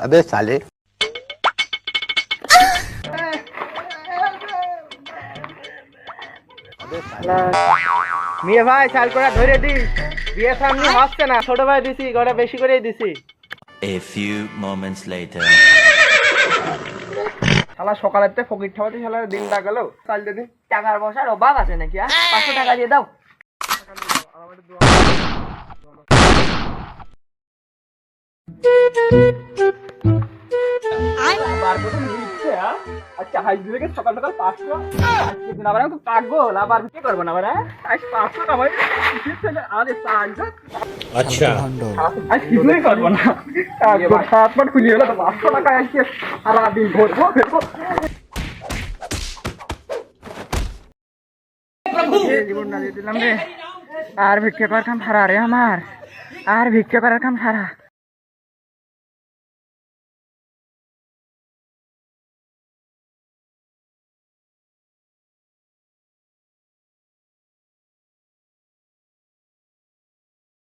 अबे साले মেয়ে ভাই চাল করে ধরে দিস বিয়ে সামনে হচ্ছে না ছোট ভাই দিছি গড়া বেশি করেই দিছি A few moments later. শালা সকালের তে ফকির ঠাবাতে দিন দিনটা গেল। কাল যদি টাকার বসার অভাব আছে নাকি হ্যাঁ? পাঁচশো টাকা দিয়ে দাও। বার আছে আজকে হাইস দিয়ে গেছে সকাল সকাল পাঁচশো আজকে দিন আবার আমি পাগল আবার কি করব না আবার হ্যাঁ? আজ পাঁচশো হ্যাঁ? আচ্ছা। টাকা আজকে সারাদিন আর ভিক্ষা করার কাম হারা রে আমার। আর ভিক্ষা করার কাম হারা